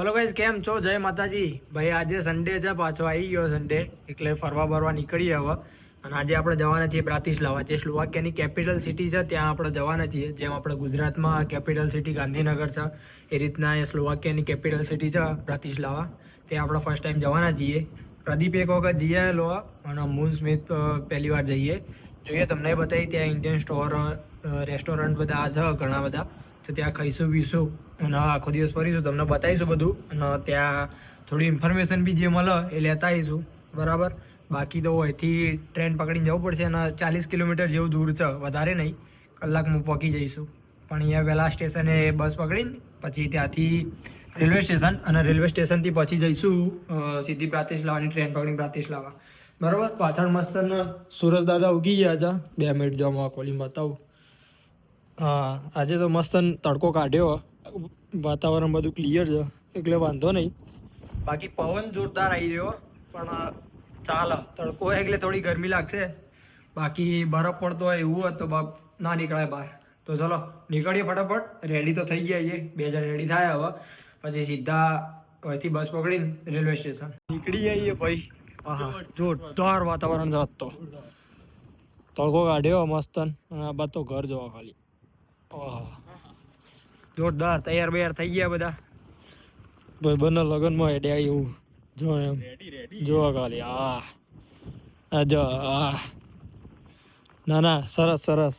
બોલો ગાઈસ કેમ છો? જય માતાજી. ભાઈ, આજે સન્ડે છે, પાછો આવી ગયો સન્ડે એટલે ફરવા બરવા નીકળીએ હવે. અને આજે આપણે જવાના છીએ બ્રાતિસ્લાવા, જે સ્લોવાકિયાની કેપિટલ સિટી છે, ત્યાં આપણે જવાના છીએ. જેમ આપણે ગુજરાતમાં કેપિટલ સિટી ગાંધીનગર છે, એ રીતના એ સ્લોવાકિયાની કેપિટલ સિટી છે, બ્રાતિસ્લાવા. ત્યાં આપણે ફર્સ્ટ ટાઈમ જવાના છીએ. પ્રદીપ એક વખત જઈ આવેલો, અને મૂન સ્મિથ પહેલી વાર જઈએ. જોઈએ, તમને બતાવી, ત્યાં ઇન્ડિયન સ્ટોર રેસ્ટોરન્ટ બધા છે, ઘણા બધા. તો ત્યાં ખાઈશું, પીશું. અને આખો દિવસ ફરીશું તમને બતાવીશું બધું. અને ત્યાં થોડી ઇન્ફોર્મેશન બી જે મળે એ લેતા આવીશું. બરાબર? બાકી તો અહીંથી ટ્રેન પકડીને જવું પડશે અને ચાલીસ કિલોમીટર જેવું દૂર છે, વધારે નહીં. કલાકમાં પહોંચી જઈશું. પણ અહીંયા વહેલા સ્ટેશને બસ પકડીને, પછી ત્યાંથી રેલવે સ્ટેશન અને રેલવે સ્ટેશનથી પછી જઈશું સીધી પ્રાતિસ્લાવાની ટ્રેન પકડીને પ્રાતિસ્લાવા બરાબર? પાછળ મસ્ત સુરજ દાદા ઉગી ગયા છે. બે મિનિટ જો હું આ ખોલીને બતાવું. હા, આજે તો મસ્ત તડકો કાઢ્યો. વાતાવરણ બધું ક્લિયર છે, એટલે વાંધો નહીં. બાકી પવન જોરદાર આવી રહ્યો, પણ ચાલ તડકો એટલે થોડી ગરમી લાગશે. બાકી બરફ પડતો હોય એવું હોય તો બાપ ના નીકળાય બહાર. તો ચલો, નીકળીએ ફટાફટ. રેડી તો થઈ છીએ. બે જણ રેડી થાય હવે. પછી સીધા અહીંથી બસ પકડીને રેલવે સ્ટેશન નીકળી જઈએ ભાઈ. જોરદાર વાતાવરણ છે તો. તડકો કાઢ્યો મસ્ત આ બાદ તો ઘર જોવા ખાલી. ઓહ જોરદાર તૈયાર બૈયાર થઈ ગયા બધા. ભાઈ બંને લગ્નમાં હેડે એવું જો એમ. જો ખાલી આ આ જો આ ના ના સરસ સરસ.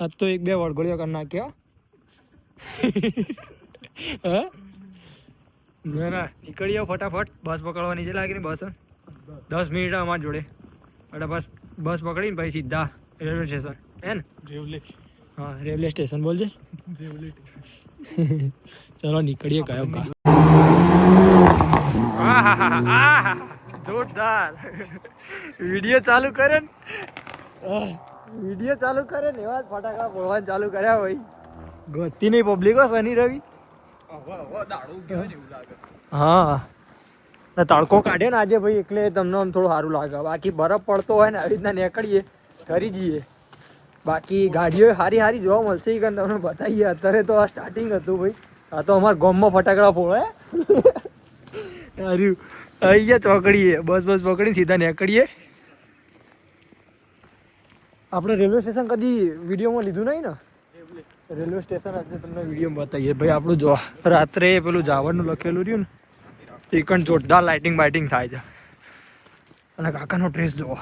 આજ તો એક બે વળગોળીઓ કરી નાખ્યો હે. ના ના નીકળીએ ફટાફટ. બસ પકડવાની છે લાગી બસ દસ મિનિટ અમારી જોડે. એટલે બસ બસ પકડીને પછી સીધા રેલવે સ્ટેશન હે ને? રેવલે હા રેલવે સ્ટેશન બોલજે. રેવલે ચલો, નીકળીએ કયો કા. જોરદાર. વીડિયો ચાલુ કરે ને. વીડિયો ચાલુ કરે ને, એવા જ ફટાકડા ફોડવાનું ચાલુ કર્યા ભાઈ ગતિ નહીં પબ્લિક શનિ, રવિ. હા. તડકો કાઢે ને આજે ભાઈ, એટલે તમને આમ થોડું સારું લાગે. બાકી બરફ પડતો હોય ને, આવી રીતના નીકળીએ ઠરી જઈએ. બાકી ગાડીઓ સારી સારી જોવા મળશે કે તમને બતાવીએ. અત્યારે તો આ સ્ટાર્ટિંગ હતું ભાઈ. આ તો અમારા ગોમમાં ફટાકડા ફોડે. હાર્યું અહીંયા ચોકડીએ. બસ બસ, પકડીને સીધા નીકળીએ. આપણે રેલવે સ્ટેશન કદી વિડીયોમાં લીધું નહીં ને? રેલવે સ્ટેશન આજે તમને વિડીયોમાં બતાવીએ. ભાઈ, આપણું જો રાત્રે પેલું જાવરનું લખેલું રહ્યું ને, એ પણ જોરદાર લાઇટિંગ બાઇટિંગ થાય છે. અને કાકાનો ડ્રેસ જોવો.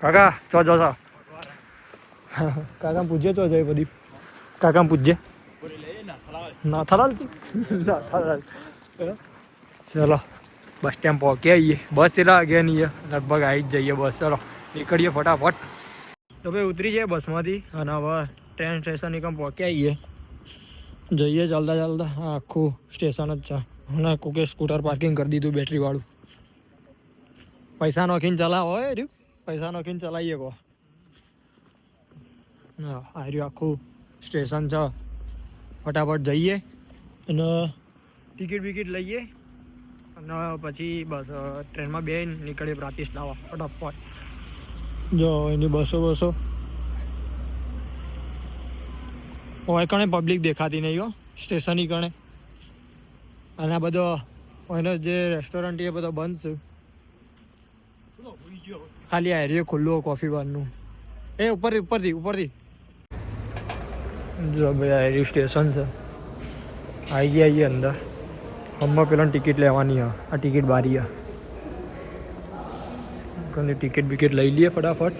કાકા જો છો કાકા પૂજ્ય તો જય પ્રદીપ. કાકા પૂજ્ય. ના થલાલ છે ના થલાલ ચલો બસ સ્ટેન્ડ પહોંચી આવીએ બસ કેટલા વાગે નહીં લગભગ આવી જ જઈએ બસ. ચલો નીકળીએ ફટાફટ. તો ભાઈ ઉતરી જાય બસમાંથી અને હવે ટ્રેન સ્ટેશન એકમ પહોંચી આવીએ જઈએ ચાલતા ચાલતા આખું સ્ટેશન જ છે. હમણાં કોકે સ્કૂટર પાર્કિંગ કરી દીધું બેટરી વાળું. પૈસા નોખીને ચલાવો હોય રહ્યું પૈસા નોખીને ચલાવીએ કહો. હા આ આખું સ્ટેશન છે. ફટાફટ જઈએ અને ટિકિટ બિકિટ લઈએ અને પછી બસ ટ્રેનમાં બે નીકળીએ બ્રાતિસ્લાવા ફટાફટ. જો, એની બસો બસો. હોય કણે પબ્લિક દેખાતી નહીં હો, સ્ટેશનની કણે. અને આ બધો, એનો જે રેસ્ટોરન્ટ એ બધો બંધ છે. ખાલી આ એરિયો ખુલ્લું કોફી બારનું એ ઉપરથી ઉપરથી ઉપરથી. જો ભાઈ એરિયું સ્ટેશન છે. આવી ગયા આવીએ અંદર. હમણાં પેલા ટિકિટ લેવાની હા આ ટિકિટ બારી હા ટિકિટ બિકિટ લઈ લઈએ ફટાફટ.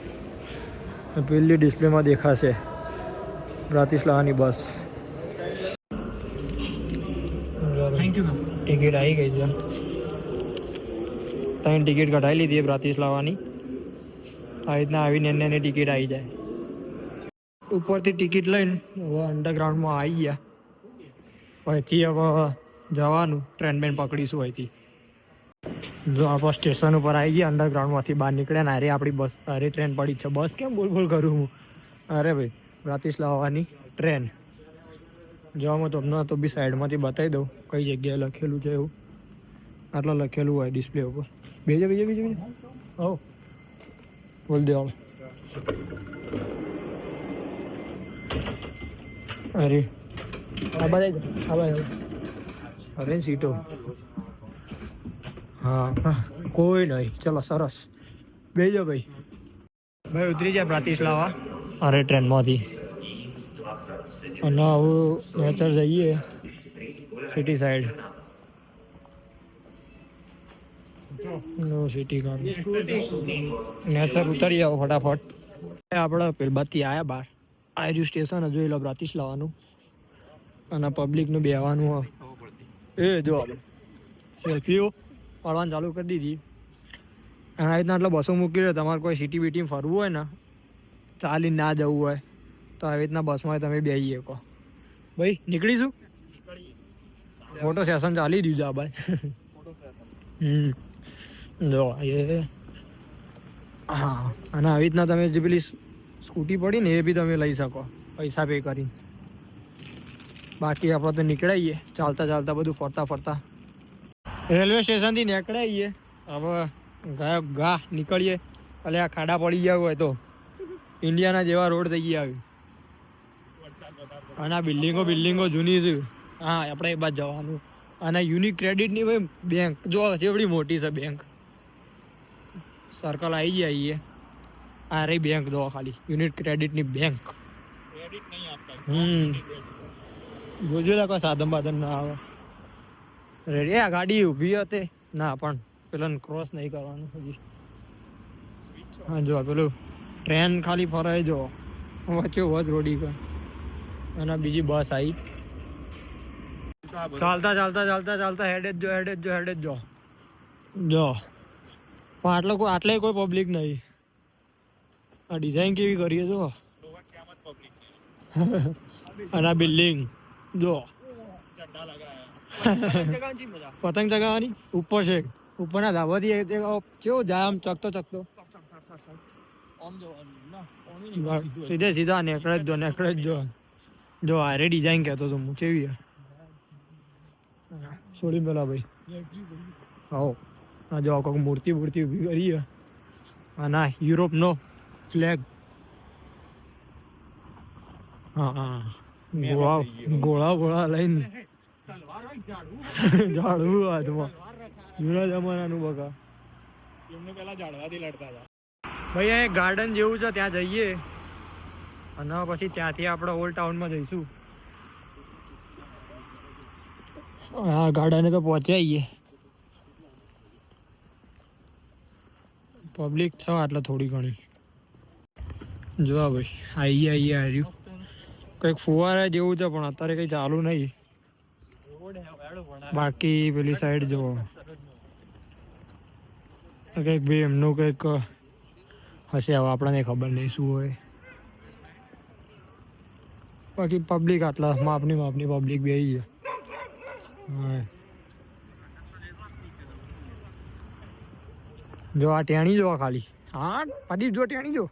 પહેલી પેલી ડિસ્પ્લેમાં દેખાશે. બ્રાતિસ્લાવાની bus. Thank you ma'am ticket આવી ગઈ છે. ત્રણ ટિકિટ કઢાવી લીધી બ્રાતિસ્લાવાની આવી રીતના આવીને એને એની ટિકિટ આવી જાય. ઉપરથી ટિકિટ લઈને હવે અંડરગ્રાઉન્ડમાં આવી ગયા. અહીંથી હવે જવાનું. ટ્રેન બેન પકડીશું અહીંથી. જો આપણે સ્ટેશન ઉપર આવી ગયા, અંડરગ્રાઉન્ડમાંથી બહાર નીકળ્યા ને, અરે આપણી બસ, અરે ટ્રેન પડી છે. બસ કેમ બોલ બોલ કરું હું? અરે ભાઈ બ્રાતિસ્લાવાની ટ્રેન. જો હું તમને તો બી સાઈડમાંથી બતાવી દઉં, કઈ જગ્યાએ લખેલું છે એવું. આટલું લખેલું હોય ડિસ્પ્લે ઉપર. બીજે બીજે બીજે બીજે હો બોલ દે હવે. અરે. આ બધા આ અરે સીટો. હા. કોઈ નહીં. ચલો, સરસ. બેજો ભાઈ. ભાઈ, ઉતરી જાય પ્રાતિસ્લાવા અરે, ટ્રેનમાંથી. અને આવું નેચર જઈએ. City side. નો સિટી ગામ. નેચર ઉતરી આવો ફટાફટ. આપણે પેલબાથી આવ્યા બહાર. આર્યુ સ્ટેશન જોઈ લો પ્રાતિસ્લાવાનું અને પબ્લિકનું બેહવાનું એ જો સેલ્ફીઓ પાડવાનું ચાલુ કરી દીધી. અને આવી રીતના એટલે બસો મૂકી લો તમારે કોઈ સિટી બીટી ફરવું હોય ને, ચાલીને ના જવું હોય, તો આવી રીતના બસમાં તમે બેસી શકો ભાઈ, નીકળીશું? ફોટો સેશન ચાલી દીધું આ ભાઈ હમ. જો, એ. હા, અને આવી રીતના તમે જે પેલી સ્કૂટી પડી ને એ બી તમે લઈ શકો. પૈસા પે કરીને. બાકી આપણે તો નીકળાઈએ. ચાલતા ચાલતા બધું ફરતા ફરતા. રેલવે સ્ટેશનથી નીકળાઈએ. હવે ગયા, ગા નીકળીએ. એટલે આ ખાડા પડી ગયા હોય તો. ઇન્ડિયાના જેવા રોડ થઈ ગયા આવી અને આ બિલ્ડિંગો બિલ્ડિંગો જૂની છે. હા, આપણે એ બાદ જવાનું. અને યુનિક ક્રેડિટની ભાઈ બેંક જો જેવડી મોટી છે બેંક સર્કલ આવી જાય આવીએ આ રહી બેંક દો ખાલી. યુનિટ ક્રેડિટની બેંક ક્રેડિટ નહીં આપતા. હમ. જોજો કોઈ સાધન બાધન ના આવે. રેડી આ ગાડી ઊભી હતી. ના પણ પેલા ક્રોસ નહીં કરવાનું હજી. હા જો પેલું ટ્રેન ખાલી ફરાય જો. વચ્ચે વચ રોડી પર. અને બીજી બસ આવી. ચાલતા ચાલતા ચાલતા ચાલતા હેડે જ જો હેડે જ જો હેડે જ જો. જો. પણ આટલો કોઈ આટલે કોઈ પબ્લિક નહીં. આ ડિઝાઇન કેવી કરીએ જો. અને આ બિલ્ડિંગ જો. પતંગ ચગાવવાની? ઉપર છે. ઉપરના ધાબાથી કેવો જાય આમ ચકતો ચકતો સીધું જ. સીધે નેકળે જ જો નેકળે જ જો. જો આરે ડિઝાઇન કહેતો તો હું કેવી? છોડી પેલા ભાઈ. આવો. આ જો કોઈક મૂર્તિ મૂર્તિ ઊભી કરી હે આ ના યુરોપનો ફ્લેગ હા હા. ગોળા ગોળા ગોળા લઈને ઝાડવું. ઝાડવું હાથમાં. જૂના જમાનાનું બકા. એમને પેલા ઝાડવાથી લડતા હતા. ભાઈ અહીંયા ગાર્ડન જેવું છે ત્યાં જઈએ. અને પછી ત્યાંથી આપણે ઓલ્ડ ટાઉનમાં જઈશું. હા ગાર્ડને તો પહોંચ્યા આવીએ પબ્લિક છે આટલે થોડી ઘણી. જો આ ભાઈ આવીએ આવીએ હાર્યું કંઈક ફુવારા જેવું છે, પણ અત્યારે કંઈ ચાલુ નહીં. બાકી પેલી સાઈડ જો કંઈક ભાઈ એમનું કંઈક હશે, હવે આપણને ખબર નહીં શું હોય. બાકી પબ્લિક આટલા, માપની માપની પબ્લિક બે છે. જો આ ટેણી જો ખાલી. હા, પ્રદીપ, જો ટેણી જો.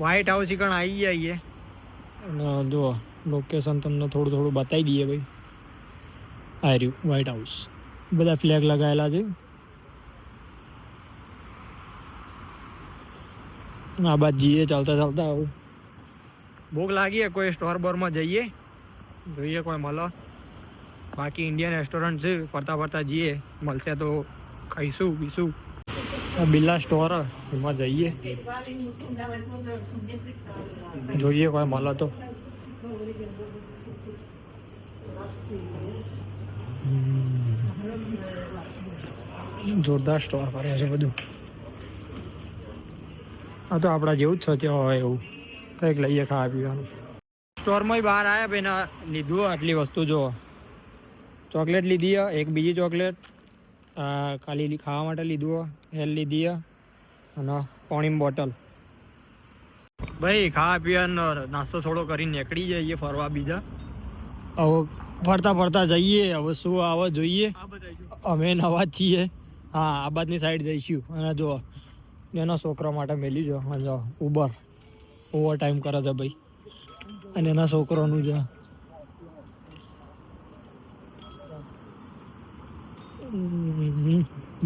વ્હાઈટ હાઉસ કણ આવી જઈએ અને જો લોકેશન તમને થોડું થોડું બતાવી દઈએ ભાઈ. આ રહ્યું વ્હાઈટ હાઉસ બધા ફ્લેગ લગાવેલા છે. આ બાદ જઈએ ચાલતા ચાલતા આવું. ભૂખ લાગી કોઈ સ્ટોર બોરમાં જઈએ. જોઈએ કોઈ મળો. બાકી ઇન્ડિયન રેસ્ટોરન્ટ છે ફરતા ફરતા જઈએ. મળશે તો ખાઈશું પીશું. બિરલા સ્ટોર એમાં જઈએ. જોઈએ કોઈ મળે તો. જોરદાર સ્ટોર કરે છે બધું. આ તો આપણા જેવું જ છે ત્યાં હોય એવું. કંઈક લઈએ ખાવા પીવાનું. સ્ટોરમાં બહાર આવ્યા ભાઈ લીધું આટલી વસ્તુ જો ચોકલેટ લીધી, એક બીજી ચોકલેટ ખાલી ખાવા માટે લીધું હેલ લીધી અને પાણીની બોટલ. ભાઈ ખાવા પીવાનો નાસ્તો થોડો કરીને નીકળી જઈએ ફરવા બીજા. હવે ફરતા ફરતા જઈએ હવે શું આવે જોઈએ. જો. અમે નવા જ છીએ. હા આ બાજની સાઈડ જઈશું. અને જો એના છોકરા માટે મેલી જો જો ઉબર ઓવર ટાઈમ કરે છે ભાઈ. અને એના છોકરાનું છે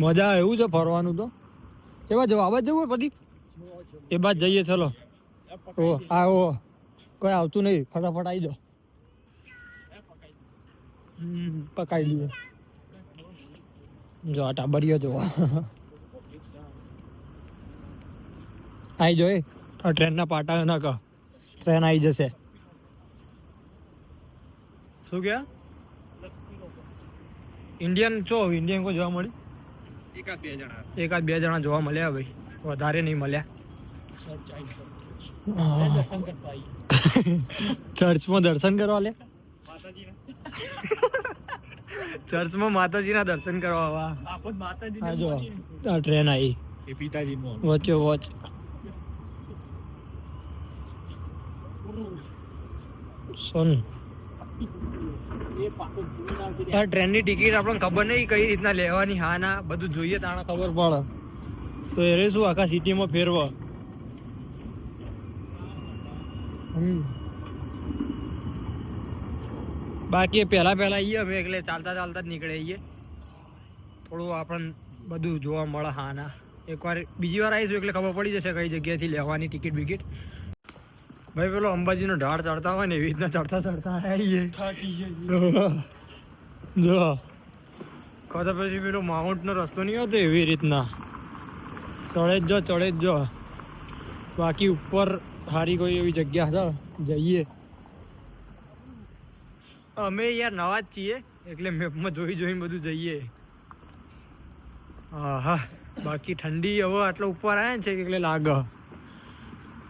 મજા એવું છે ફરવાનું તો? એ બાજુ આવા જવું પ્રદીપ? એ બાદ જઈએ, ચલો. ઓ આ ઓ. કોઈ આવતું નહીં, ફટાફટ આવી જાઓ. પકાઈ લઈએ જો, આ ટાબરિયો જો આવી જોઈ આ ટ્રેનના પાટા ના કહ ટ્રેન આવી જશે. શું ગયા ઇન્ડિયન છો? ઇન્ડિયન કોઈ જોવા મળી? એકાદ બે જણા. એકાદ બે જણા જોવા મળ્યા ભાઈ. વધારે નહીં મળ્યા. ચર્ચમાં દર્શન કરવા લે. ચર્ચમાં માતાજીના દર્શન કરવા આવા. જો. આ ટ્રેન આવી. એ પિતાજી વચ્ચે વોચ સોન. આ ટ્રેનની ટિકિટ આપણને ખબર નહીં કઈ રીતના લેવાની, હા, ના, બધું જોઈએ, તાણે ખબર પડે. તો એ શું, આખા સિટીમાં ફેરવા. બાકી પહેલા પહેલા આવીએ અમે, એટલે ચાલતા ચાલતા જ નીકળે આવીએ થોડું આપણને બધું જોવા મળે, હા, ના. એકવાર બીજી વાર આવીશું, એટલે ખબર પડી જશે કઈ જગ્યાએથી લેવાની ટિકિટ બિકિટ ભાઈ પેલો અંબાજીનો ઢાળ ચડતા હોય ને એવી રીતના ચડતા ચડતા આવીએ જો ખોતા પછી પેલો માઉન્ટનો રસ્તો નહીં હોતો એવી રીતના. ચડે જ જો ચડે જ જો. બાકી ઉપર સારી કોઈ એવી જગ્યા છે જઈએ. અમે યાર નવા જ છીએ એટલે મેપમાં જોઈ જોઈને બધું જઈએ. હા હા બાકી ઠંડી હવે આટલો ઉપર આવ્યા ને છે એટલે લાગે.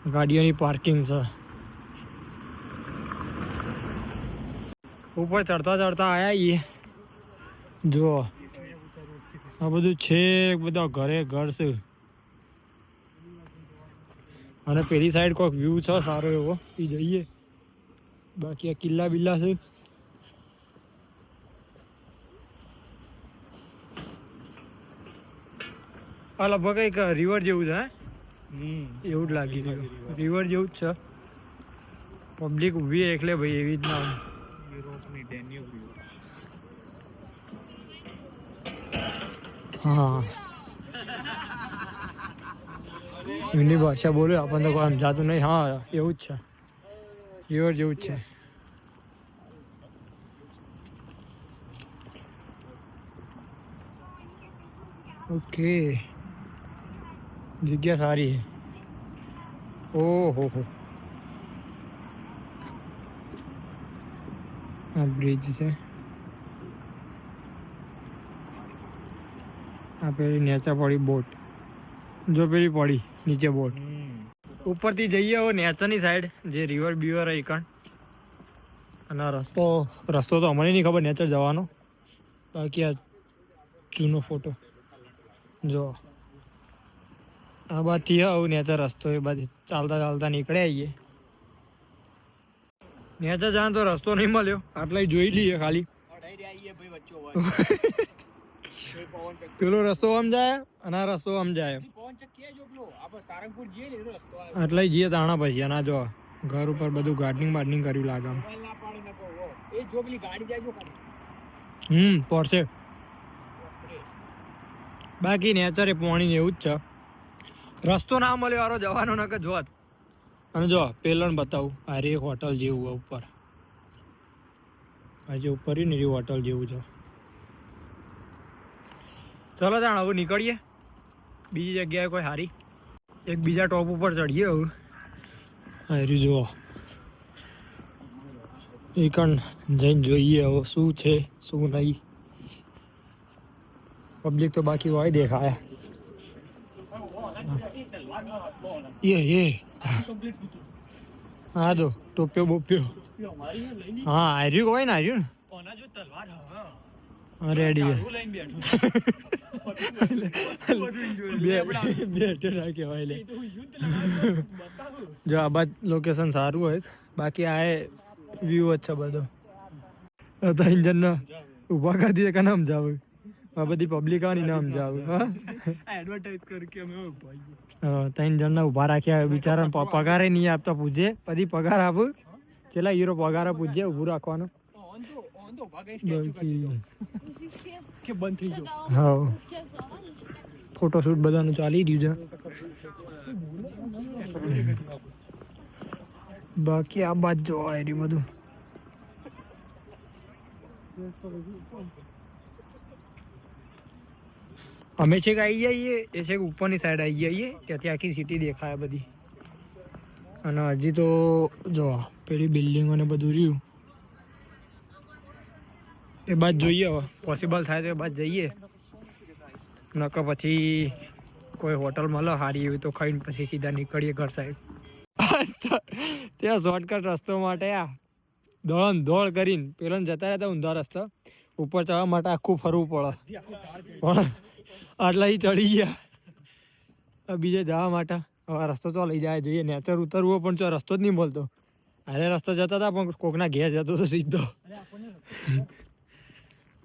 ગાડીઓની પાર્કિંગ છે. ઉપર ચડતા ચડતા આવ્યા છીએ જો આ બધું છે, બધા ઘરે ઘર છે. અને પેલી સાઈડ કોઈક વ્યૂ છે, સારો એવો. એ જઈએ. બાકી આ કિલ્લા બિલ્લા છે. આ લગભગ એક રિવર જેવું છે, હે? એવું જ લાગી રહ્યું. રિવર જેવું જ છે. પબ્લિક ઊભી એટલે ભાઈ એવી જ ના યુરોપની ડેન્યુબ રિવર હા. એમની ભાષા બોલે આપણને તો કોઈ સમજાતું નહીં. હા એવું જ છે. રિવર જેવું જ છે. ઓકે જગ્યા સારી છે. ઓહો હો. આ બ્રિજ છે. આ પેલી નેચા પડી બોટ. જો પેલી પડી નીચે બોટ. ઉપરથી જઈએ હવે નેચરની સાઈડ જે રિવર બીવર હોય કણ. અને રસ્તો રસ્તો તો અમને નહીં ખબર નેચર જવાનો. બાકી આ જૂનો ફોટો જો. આ બાજથી આવું નેચર રસ્તો એ બાજુ ચાલતા ચાલતા નીકળે આવીએ નેચર જાણ તો રસ્તો નહીં મળ્યો. આટલા જોઈ લઈએ ખાલી. પેલો રસ્તો આમ જાય અને આ રસ્તો આમ જાય. આટલા જઈએ તાણા પછી અને જો ઘર ઉપર બધું ગાર્ડનિંગ બાર્ડનિંગ કર્યું લાગે હમ, પડશે. બાકી નેચર એ પાણી ને એવું જ છે. રસ્તો ના મળ્યો વારો જવાનો ન કે જોત. અને જો પેલણ બતાવું, આ રે હોટલ જેવું આ ઉપર. આ જે ઉપર ને, રે હોટલ જેવું જો ચલો તાણ, હવે નીકળીએ. બીજી જગ્યાએ કોઈ સારી એક બીજા ટોપ ઉપર ચડીએ હવે. હારી જુઓ એ કણ જઈને જોઈએ હવે શું છે, શું નહીં. પબ્લિક તો બાકી હોય દેખાય. એ એ હા તો ટોપ્યો બોપ્યો હા આર્યું હોય ને આર્યું કોના જો તલવાર હા ને રેડી જો આ બાદ લોકેશન સારું હોય. બાકી આ વ્યૂ જ છે બધો. તો ઇન્જન ઊભા કરી દીધે કે નામ જાવ આ બધી પબ્લિક આની નામ જાવ હા? એડવર્ટાઇઝ કર કે અમે હા, ત્રણ જણને ઊભા રાખ્યા બિચારા પગારે નહીં આપતા પૂછે પછી પગાર આપ. ચેલા હીરો પગાર પૂછે ઊભું રાખવાનું. કે બંધ થઈ ગયો. હા. ફોટોશૂટ બધાનું ચાલી રહ્યું છે. બાકી આ બાજુ જોવા રહ્યું બધું. અમે છેક આવી જઈએ, એ છેક ઉપરની સાઈડ આવી જઈએ, ત્યાંથી આખી સિટી દેખાય બધી. અને હજી તો જો પેલી બિલ્ડિંગો ને બધું રહ્યું. એ બાદ જોઈએ હવે પોસિબલ થાય તો એ બાદ જઈએ. નકર પછી કોઈ હોટલ મળે સારી એવી તો ખાઈને પછી સીધા નીકળીએ ઘર સાઈડ ત્યાં શોર્ટકટ રસ્તો માટે આ દોડ દોડ કરીને પેલો જતા રહેતા ઊંધા રસ્તા. ઉપર ચડવા માટે આખું ફરવું પડે. આટલા ઈ ચડી ગયા. બીજે જવા માટે. હવે રસ્તો તો લઈ જાય, જોઈએ. નેચર ઉતરવો પણ ચો રસ્તો જ નહીં મળતો. અરે, રસ્તો જતા હતા, પણ કોકના ઘેર જતો હતો સીધો.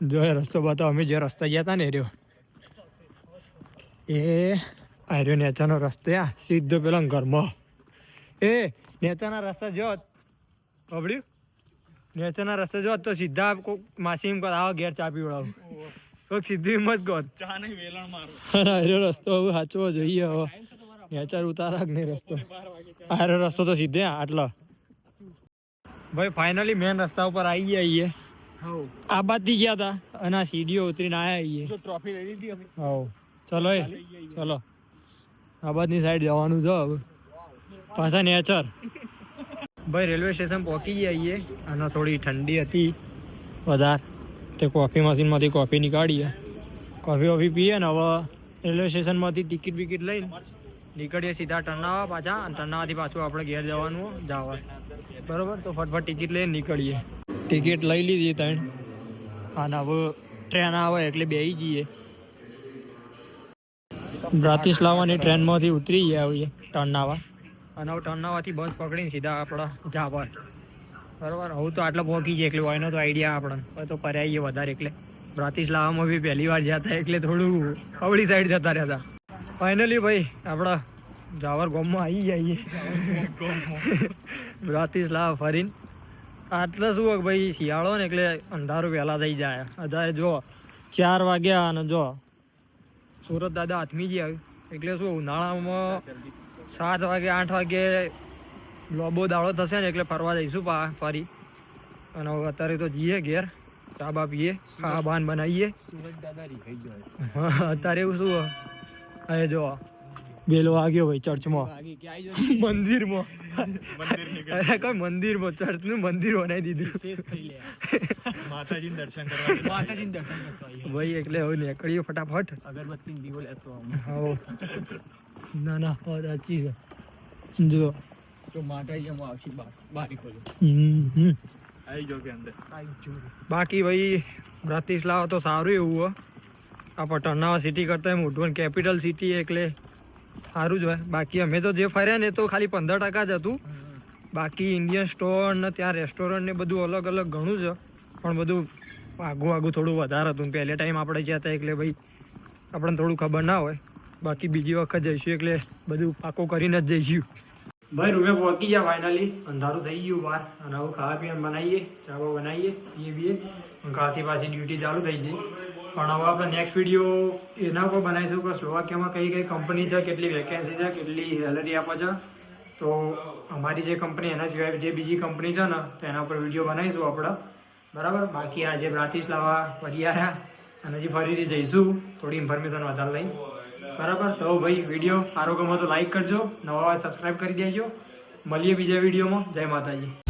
જો, એ રસ્તો બતાવો. અમે જે રસ્તા ગયા હતા ને રહ્યો. એ, આ રહ્યો નેચાનો રસ્તો, યા. સીધો પેલા ઘરમાં. એ નેચાના રસ્તા જો. કબડ્યું નેચાના રસ્તે જો તો સીધા માસી એમ કર આવો ઘેર ચા પીવડાવું કોક સીધી હિંમત ગોત ચા નહીં વેલણ મારો. આર્યો રસ્તો હવે સાચવો જોઈએ હવે. નેચર ઉતારા નહીં રસ્તો. આયરો રસ્તો તો સીધે આટલો. ભાઈ ફાઇનલી મેન રસ્તા ઉપર આવી ગયા છીએ આ બાજથી ગયા હતા અને આ સીડીઓ ઉતરીને આયા છીએ ટ્રોફી લઈ લીધી અમે. હવ. ચલો એ ચલો. આ બાજની સાઈડ જવાનું છે હવે. પાછા નેચર. ભાઈ રેલવે સ્ટેશન પહોંચી ગયા છીએ. અને થોડી ઠંડી હતી. વધારે. તે કોફી મશીનમાંથી કોફી નીકાળીએ. કોફી વોફી પીએ ને હવે રેલવે સ્ટેશનમાંથી ટિકિટ બિકિટ લઈને નીકળીએ સીધા ટર્નાવા પાછા. અને ટર્નાવાથી પાછું આપણે ઘેર જવાનું જવા. બરોબર? તો ફટફટ ટિકિટ લઈને નીકળીએ. ટિકિટ લઈ લીધી ત્રણ. અને હવે ટ્રેન આવે એટલે બેસી જઈએ. બ્રાતિસ્લાવાની ટ્રેનમાંથી ઉતરી ગયા હોઈએ ટર્નાવા અને હવે ટર્નાવાથી બસ પકડીને સીધા આપણા જાવા બરાબર? હું તો આટલો પહોંચી જાય એટલે એનો તો આઈડિયા આપણને. તો ફર્યા આવીએ વધારે એટલે. બ્રાતિસ્લાવામાં બી પહેલી વાર જતા એટલે થોડું અવળી સાઈડ જતા રહેતા. ફાઇનલી ભાઈ, આપણા જાવર ગોમમાં આવી જઈએ બ્રાતિસ્લાવ ફરીને. આટલે શું હોય ભાઈ, શિયાળો ને એટલે અંધારું વહેલા થઈ જાય. અત્યારે જો ચાર વાગ્યા અને જો સુરત દાદા આથમી આવ્યું એટલે શું, ઉનાળામાં સાત વાગે આઠ વાગે લોબો દાડો થશે ને એટલે ફરવા જઈશું પા ફરી. અને હવે અત્યારે તો જઈએ ઘેર ચા બા પીએ ખા બાન બનાવીએ. અત્યારે એવું શું? અહીંયા હવે જો બેલ વાગ્યો ભાઈ ચર્ચમાં. મંદિરમાં. અરે કોઈ મંદિરમાં ચર્ચનું મંદિર બનાવી દીધું. માતાજીને દર્શન કરવા માતાજીને દર્શન કરતો ભાઈ એટલે હવે નીકળીએ ફટાફટ. અગરબત્તી દીવો લેતો આવું. ના ના સાચી છે. જો. તો માતાજી એમ આવશે બાર ખોલો. આવી જો કે અંદર? આવી જો બાકી ભાઈ બ્રાતિસ્લાવા તો સારું એવું હો. આ પટનાવા સિટી કરતા મોટું કેપિટલ સિટી એટલે સારું જ હોય. બાકી અમે તો જે ફર્યા ને તો ખાલી પંદર ટકા જ હતું. બાકી ઇન્ડિયન સ્ટોર ને ત્યાં રેસ્ટોરન્ટ ને બધું અલગ અલગ ઘણું છે પણ બધું આગું આગું થોડું વધારે હતું. પહેલે ટાઈમ આપણે ગયા હતા એટલે ભાઈ આપણને થોડું ખબર ના હોય. બાકી બીજી વખત જઈશું એટલે બધું પાકો કરીને જ જઈશું. ભાઈ, રૂમે પહોંચી ગયા ફાઇનલી અંધારું થઈ ગયું બહાર. અને હવે ખાવા પીવાનું બનાવીએ ચાવા બનાવીએ, પીએ બીએ ખાતી પાછી ડ્યુટી ચાલુ થઈ ગઈ. પણ હવે આપણે નેક્સ્ટ વીડિયો એના ઉપર બનાવીશું કે સ્લોવાકિયામાં કઈ કઈ કંપની છે, કેટલી વેકેન્સી છે, કેટલી સેલરી આપે છે. તો અમારી જે કંપની એના સિવાય જે બીજી કંપની છે ને, તો એના ઉપર વીડિયો બનાવીશું આપણે. બરાબર? બાકી આજે બ્રાતિસ્લાવા પરિયારા અને હજી ફરીથી જઈશું. થોડી ઇન્ફોર્મેશન વધારે લઈ. બરાબર? તો ભાઈ વીડિયો સારો ગમો તો લાઈક કરજો. નવા સબસ્ક્રાઈબ કરી દેજો. મળીએ બીજા વિડીયોમાં જય માતાજી.